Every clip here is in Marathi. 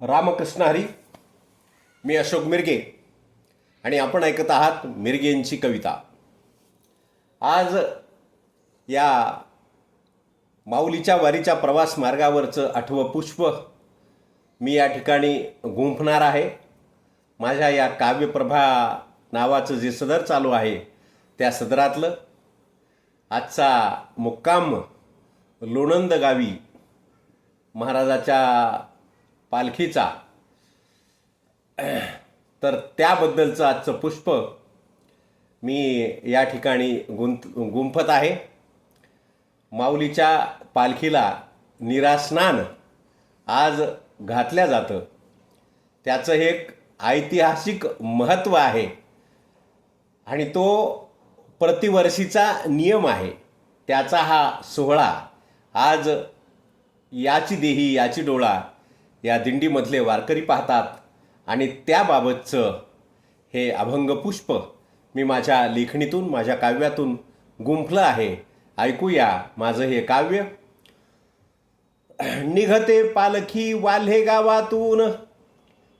रामकृष्ण हरी मी अशोक मिरगे आणि आपण ऐकत आहात मिरगेंची कविता. आज या माऊलीच्या वारीच्या प्रवास मार्गावरचं आठवं पुष्प मी या ठिकाणी गुंफणार आहे. माझ्या या काव्यप्रभा नावाचं जे सदर चालू आहे त्या सदरातलं आजचा मुक्काम लोणंद गावी महाराजाच्या पालखीचा. तर त्याबद्दलचं आजचं पुष्प मी या ठिकाणी गुंत गुंफत आहे. माऊलीच्या पालखीला निरास्नान आज घातल्या जातं. त्याचं एक ऐतिहासिक महत्त्व आहे. आणि तो प्रतिवर्षीचा नियम आहे. त्याचा हा सोहळा आज याची देही याची डोळा या दिंडीमधले वारकरी पाहतात. आणि त्याबाबतचं हे अभंग पुष्प मी माझ्या लेखणीतून माझ्या काव्यातून गुंफलं आहे. ऐकूया माझं हे काव्य. निघते पालखी वाल्हे गावातून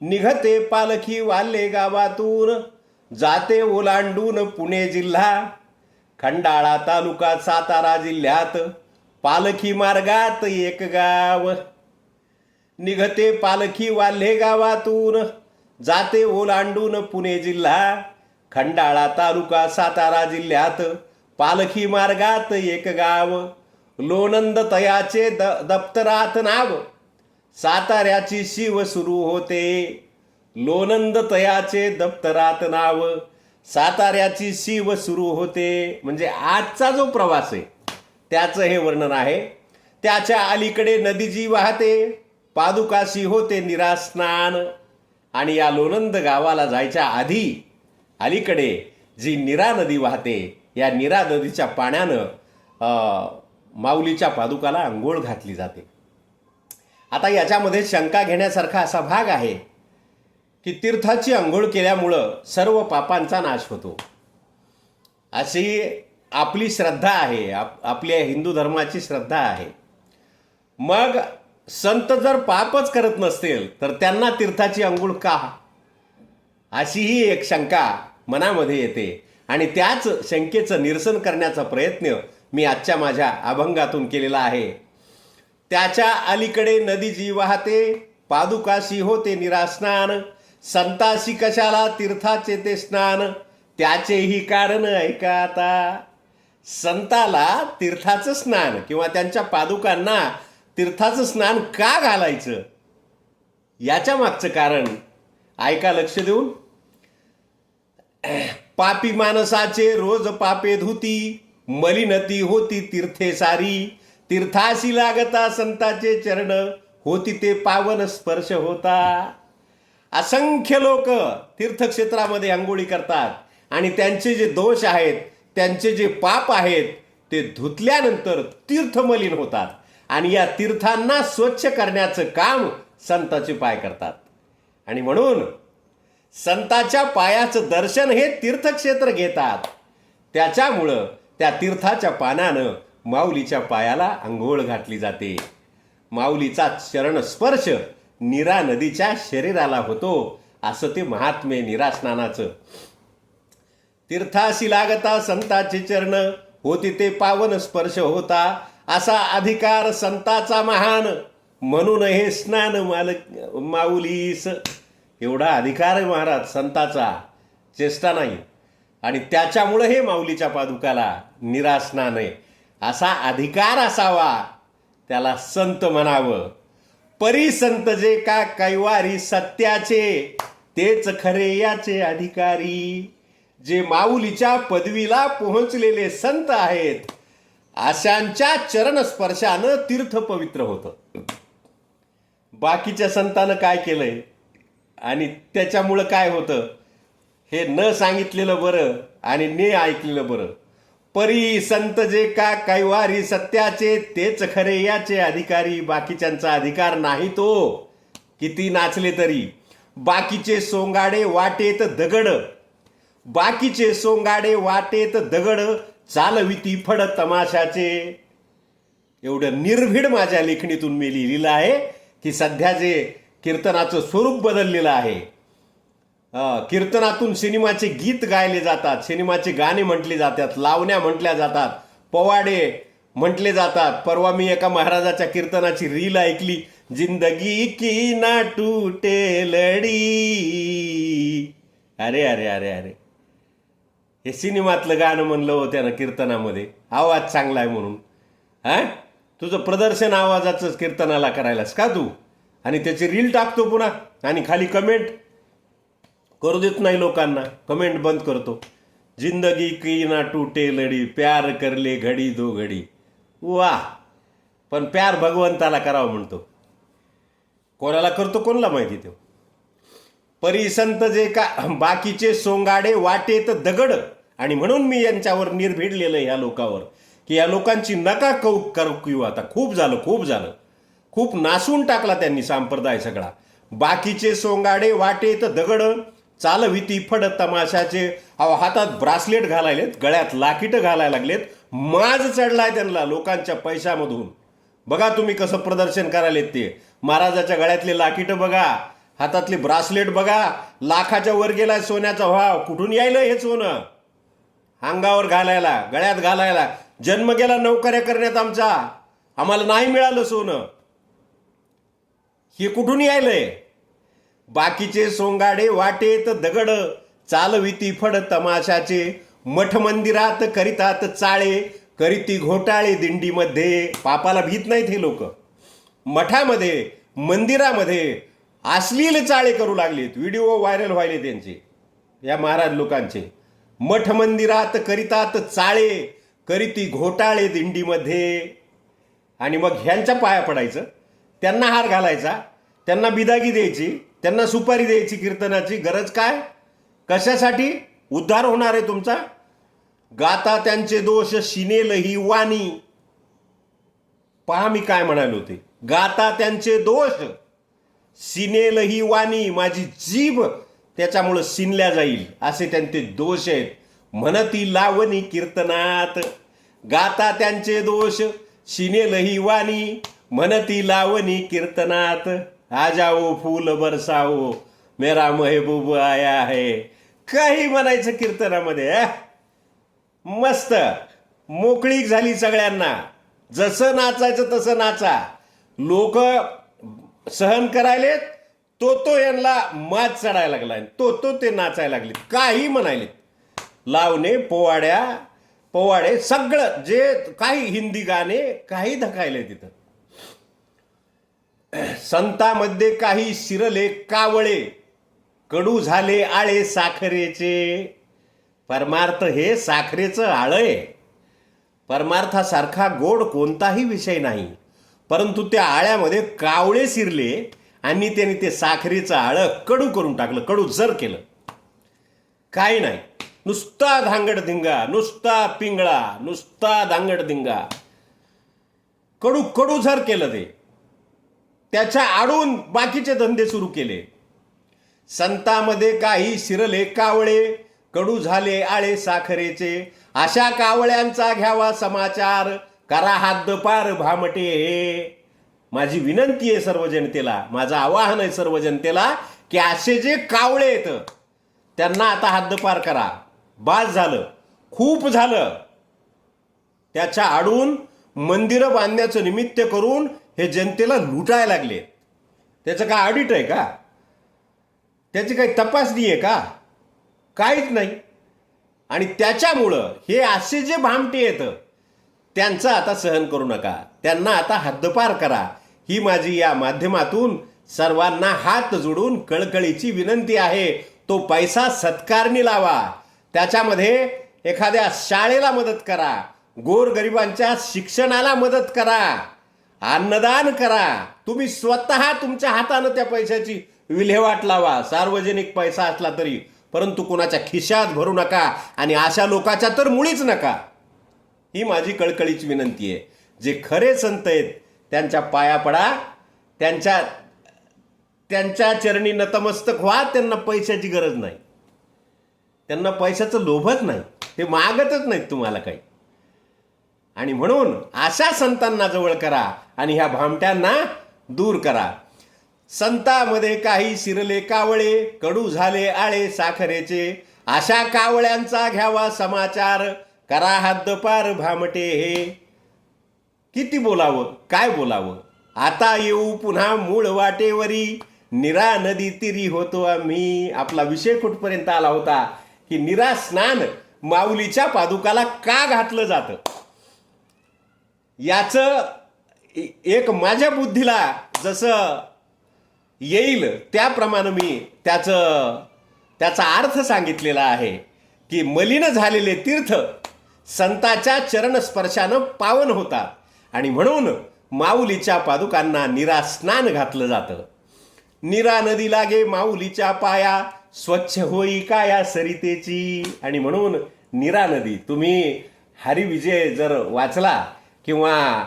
निघते पालखी वाल्हे गावातून जाते ओलांडून पुणे जिल्हा. खंडाळा तालुका सातारा जिल्ह्यात पालखी मार्गात एक गाव. निघते पालखी वाल्हे गावातून. जाते ओलांडून पुणे जिल्हा. खंडाळा तालुका सातारा जिल्ह्यात. पालखी मार्गात एक गाव. लोणंद तयाचे द दप्तरात नाव. साताऱ्याची शिव सुरू होते. लोणंद तयाचे दप्तरात नाव. साताऱ्याची शिव सुरू होते. म्हणजे आजचा जो प्रवास आहे त्याचं हे वर्णन आहे. त्याच्या अलीकडे नदी जी वाहते. पादुकाशी होते निरास्नान आणि या लोणंद गावाला जायच्या आधी अलीकडे जी निरा नदी वाहते या निरा नदीच्या पाण्यानं माऊलीच्या पादुकाला अंघोळ घातली जाते. आता याच्यामध्ये शंका घेण्यासारखा असा भाग आहे की तीर्थाची अंघोळ केल्यामुळं सर्व पापांचा नाश होतो. अशी आपली श्रद्धा आहे आप आपल्या हिंदू धर्माची श्रद्धा आहे. मग संत जर पापच करत नसतील तर त्यांना तीर्थाची अंघोळ का? अशीही एक शंका मनामध्ये येते. आणि त्याच शंकेचं निरसन करण्याचा प्रयत्न मी आजच्या माझ्या अभंगातून केलेला आहे. त्याच्या अलीकडे नदी जी वाहते पादुकाशी होते निरास्नान. संताशी कशाला तीर्थाचे ते स्नान? त्याचेही कारण ऐका आता. संताला तीर्थाचं स्नान किंवा त्यांच्या पादुकांना तीर्थाचं स्नान का घालायचं? याच्या मागचं कारण ऐका लक्ष देऊन पापी माणसाचे रोज पापे धुती मलिनती होती तीर्थे सारी तीर्थाशी लागता संताचे चरण होती ते पावन स्पर्श होता. असंख्य लोक तीर्थक्षेत्रामध्ये आंघोळी करतात आणि त्यांचे जे दोष आहेत त्यांचे जे पाप आहेत ते धुतल्यानंतर तीर्थमलीन होतात. आणि या तीर्थांना स्वच्छ करण्याचं काम संताचे पाय करतात. आणि म्हणून संताच्या पायाचं दर्शन हे तीर्थक्षेत्र घेतात. त्याच्यामुळं त्या तीर्थाच्या पानानं माऊलीच्या पायाला आंघोळ घातली जाते. माऊलीचा चरण स्पर्श निरा नदीच्या शरीराला होतो असं ते महात्मे निरास्नानाचं. तीर्थाशी लागता संताचे चरण होती ते पावन स्पर्श होता असा अधिकार संताचा महान. म्हणून हे स्नान मालक माऊलीस. एवढा अधिकार आहे महाराज संताचा. चेष्टा नाही. आणि त्याच्यामुळं हे माऊलीच्या पादुकाला निरास्नान आहे असा अधिकार असावा. त्याला संत म्हणावं. परी संत जे का कैवारी सत्याचे तेच खरे याचे अधिकारी. जे माऊलीच्या पदवीला पोहोचलेले संत आहेत अशांच्या चरण स्पर्शानं तीर्थ पवित्र होतं. बाकीच्या संतानं काय केलंय? आणि त्याच्यामुळं काय होतं? हे न सांगितलेलं बरं आणि ने ऐकलेलं बरं. परी संत जे का कैवारी सत्याचे तेच खरे याचे अधिकारी बाकीच्यांचा अधिकार नाही तो. किती नाचले तरी. बाकीचे सोंगाडे वाटेत दगड. बाकीचे सोंगाडे वाटेत दगड चालविती फड तमाशाचे. एवढं निर्भीड माझ्या लेखणीतून मी लिहिलेलं आहे की सध्या जे कीर्तनाचं स्वरूप बदललेलं आहे. कीर्तनातून सिनेमाचे गीत गायले जातात सिनेमाचे गाणे म्हटले जातात लावण्या म्हटल्या जातात पवाडे म्हटले जातात. परवा मी एका महाराजाच्या कीर्तनाची रील ऐकली जिंदगी की ना टूटे लडी अरे अरे अरे अरे. हे सिनेमातलं गाणं म्हणलं हो ना कीर्तनामध्ये. आवाज चांगला आहे म्हणून. हा? तुझं प्रदर्शन आवाजाचं कीर्तनाला करायलास का तू? आणि त्याची रील टाकतो पुन्हा. आणि खाली कमेंट करू देत नाही लोकांना. कमेंट बंद करतो. जिंदगी की ना टूटे लढी प्यार करले घडी दो घडी. वा! पण प्यार भगवंताला करावं म्हणतो. कोणाला करतो कोणाला माहिती तो? परिसंत जे का बाकीचे सोंगाडे वाटेत दगड. आणि म्हणून मी यांच्यावर निर्भिडलेलं ह्या लोकावर. की या लोकांची नका कौ करू आता खूप झालं खूप झालं. खूप नासून टाकला त्यांनी संप्रदाय सगळा. बाकीचे सोंगाडे वाटेत दगड चालविती फड तमाशाचे. अहो हातात ब्रासलेट घालायलेत गळ्यात लाकीटं घालायला लागलेत. माज चढलाय त्यांना लोकांच्या पैशामधून. बघा तुम्ही कसं प्रदर्शन करायलेत ते. महाराजाच्या गळ्यातले लाकीटं बघा. हातातले ब्रासलेट बघा. लाखाच्या वर गेलाय सोन्याचा भाव कुठून यायलं हे सोनं? अंगावर घालायला गळ्यात घालायला. जन्म गेला नोकऱ्या करण्यात आमचा. आम्हाला नाही मिळालं सोनं. हे कुठून यायलंय? बाकीचे सोंगाडे वाटेत दगड. चालविती फड तमाशाचे. मठ मंदिरात करीतात चाळे. करीती घोटाळे दिंडीमध्ये. पापाला भीत नाहीत हे लोक. मठामध्ये मंदिरामध्ये अश्लील चाळे करू लागलेत. व्हिडिओ व्हायरल व्हायले त्यांचे या महाराज लोकांचे. मठ मंदिरात करितात चाळे करीती घोटाळे दिंडीमध्ये आणि मग ह्यांच्या पाया पडायचं. त्यांना हार घालायचा. त्यांना बिदागी द्यायची. त्यांना सुपारी द्यायची कीर्तनाची गरज काय? कशासाठी? उद्धार होणार आहे तुमचा? गाता त्यांचे दोष शिनेल ही वाणी. पहा मी काय म्हणालो होते गाता त्यांचे दोष. सिनेल ही वाणी माझी जीभ त्याच्यामुळं सिनल्या जाईल असे त्यांचे दोष आहेत. म्हणती लावणी कीर्तनात गाता त्यांचे दोष शिनेल ही वाणी म्हणती लावणी कीर्तनात. आ जाओ फूल बरसाओ मेरा महबूब आया आहे काही म्हणायचं कीर्तनामध्ये मस्त. मोकळीक झाली सगळ्यांना. जसं नाचायचं तसं नाचा. लोक सहन करायलेत तो तो यांना मात चढायला लागला तो तो ते नाचायला लागले काही म्हणायले लावणे पोवाड्या पोवाडे सगळं जे काही हिंदी गाणे काही धकायले तिथं. संतामध्ये काही शिरले कावळे कडू झाले आळे साखरेचे. परमार्थ हे साखरेचं आळय परमार्थासारखा गोड कोणताही विषय नाही. परंतु त्या आळ्यामध्ये कावळे शिरले आणि त्यांनी ते साखरेचं आळं कडू करून टाकलं कडू जर केलं. काही नाही. नुसता धांगडधिंगा नुसता पिंगळा नुसता धांगडधिंगा कडू कडू झर केलं ते. त्याच्या आडून बाकीचे धंदे सुरू केले. संतामध्ये काही शिरले कावळे कडू झाले आळे साखरेचे. अशा कावळ्यांचा घ्यावा समाचार. करा हद्दपार भामटे. माझी विनंती आहे सर्व जनतेला माझं आवाहन आहे सर्व जनतेला की असे जे कावळे आहेत त्यांना आता हद्दपार करा. बाज झालं खूप झालं. त्याच्या आडून मंदिरं बांधण्याचं निमित्त करून हे जनतेला लुटायला लागले. त्याचं काय ऑडिट आहे का? त्याची काही तपासणी आहे का? काहीच नाही. आणि त्याच्यामुळं हे असे जे भामटे आहेत त्यांचं आता सहन करू नका. त्यांना आता हद्दपार करा. ही माझी या माध्यमातून सर्वांना हात जोडून कळकळीची विनंती आहे. तो पैसा सत्कारणी लावा. त्याच्यामध्ये एखाद्या शाळेला मदत करा. गोरगरिबांच्या शिक्षणाला मदत करा. अन्नदान करा. तुम्ही स्वतः तुमच्या हातानं त्या पैशाची विल्हेवाट लावा. सार्वजनिक पैसा असला तरी. परंतु कोणाच्या खिशात भरू नका. आणि अशा लोकाच्या तर मुळीच नका. ही माझी कळकळीची विनंती आहे. जे खरे संत आहेत त्यांच्या पाया पडा. त्यांच्या त्यांच्या चरणी नतमस्तक व्हा त्यांना पैशाची गरज नाही. त्यांना पैशाचं लोभच नाही. ते मागतच नाहीत तुम्हाला काही. आणि म्हणून अशा संतांना जवळ करा आणि ह्या भामट्यांना दूर करा. संतामध्ये काही शिरले कावळे कडू झाले आळे साखरेचे. अशा कावळ्यांचा घ्यावा समाचार. करा हद्दपार भामटे हे. किती बोलावं काय बोलावं? आता येऊ पुन्हा मूळ वाटेवरी. निरा नदी तिरी होतो आम्ही. आपला विषय कुठपर्यंत आला होता? की निरा स्नान माऊलीच्या पादुकाला का घातलं जातं? याचं एक माझ्या बुद्धीला जसं येईल त्याप्रमाणे मी त्याचं त्याचा अर्थ सांगितलेला आहे. की मलिन झालेले तीर्थ संताच्या चरणस्पर्शानं पावन होतात आणि म्हणून माऊलीच्या पादुकांना निरा स्नान घातलं जातं. निरा नदी लागे माऊलीच्या पाया स्वच्छ होई काया सरितेची? आणि म्हणून निरा नदी तुम्ही हरिविजय जर वाचला किंवा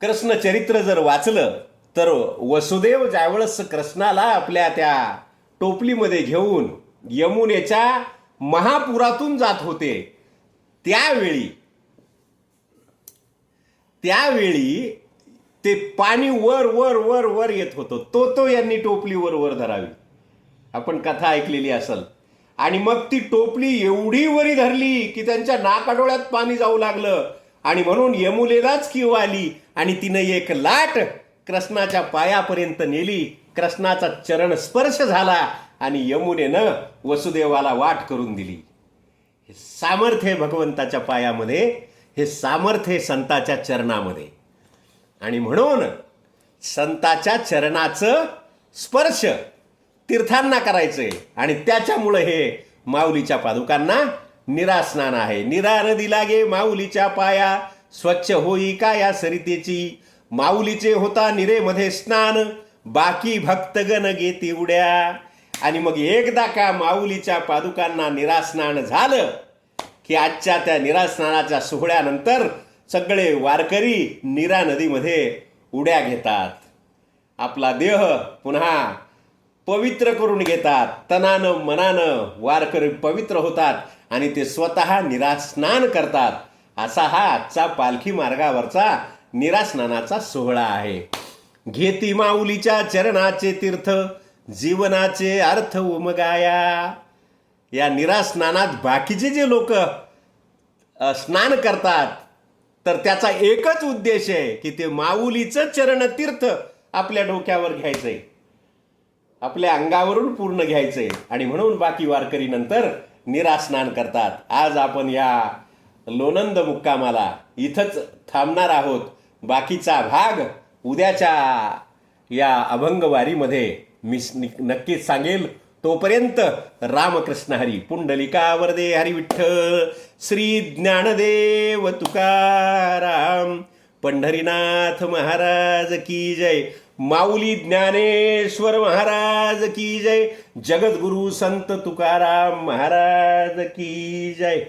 कृष्णचरित्र जर वाचलं तर वसुदेव ज्यावेळेस कृष्णाला आपल्या त्या टोपलीमध्ये घेऊन यमुनेच्या महापुरातून जात होते त्यावेळी त्यावेळी ते पाणी वर वर वर वर येत होतं. तो तो यांनी टोपली वर वर धरावी. आपण कथा ऐकलेली असेल. आणि मग ती टोपली एवढी वरी धरली की त्यांच्या नाकाडोळ्यात पाणी जाऊ लागलं. आणि म्हणून यमुलेलाच किव आली आणि तिनं एक लाट कृष्णाच्या पायापर्यंत नेली. कृष्णाचा चरण स्पर्श झाला आणि यमुनेनं वसुदेवाला वाट करून दिली. हे सामर्थ्य भगवंताच्या पायामध्ये हे सामर्थ्य संताच्या चरणामध्ये. आणि म्हणून संताच्या चरणाचं स्पर्श तीर्थांना करायचं आहे आणि त्याच्यामुळं हे माऊलीच्या पादुकांना निरास्नान आहे. निरा नदी लागे माऊलीच्या पाया स्वच्छ होई का या सरितेची? माऊलीचे होता निरेमध्ये स्नान बाकी भक्तगण घेती उड्या. आणि मग एकदा का माऊलीच्या पादुकांना निरास्नान झालं की आजच्या त्या निरास्नानाच्या सोहळ्यानंतर सगळे वारकरी निरा नदीमध्ये उड्या घेतात. आपला देह पुन्हा पवित्र करून घेतात. तनानं मनानं वारकरी पवित्र होतात आणि ते स्वतः निरास्नान करतात. असा हा आजचा पालखी मार्गावरचा निरास्नानाचा सोहळा आहे. घेती माऊलीच्या चरणाचे तीर्थ जीवनाचे अर्थ उमगाया. या निरास्नानात बाकीचे जे लोक स्नान करतात तर त्याचा एकच उद्देश आहे की ते माऊलीचं चरणतीर्थ आपल्या डोक्यावर घ्यायचंय. आपल्या अंगावरून पूर्ण घ्यायचंय. आणि म्हणून बाकी वारकरी नंतर निरास्नान करतात. आज आपण या लोनंद मुक्कामाला इथंच थांबणार आहोत. बाकीचा भाग उद्याच्या या अभंगवारीमध्ये मी नक्कीच सांगेल तोपर्यंत रामकृष्ण हरी पुंडलिका वरदे हरी विठ्ठल श्री ज्ञानदेव तुकाराम पंढरीनाथ महाराज की जय माऊली ज्ञानेश्वर महाराज की जय जगद्गुरु संत तुकाराम महाराज की जय.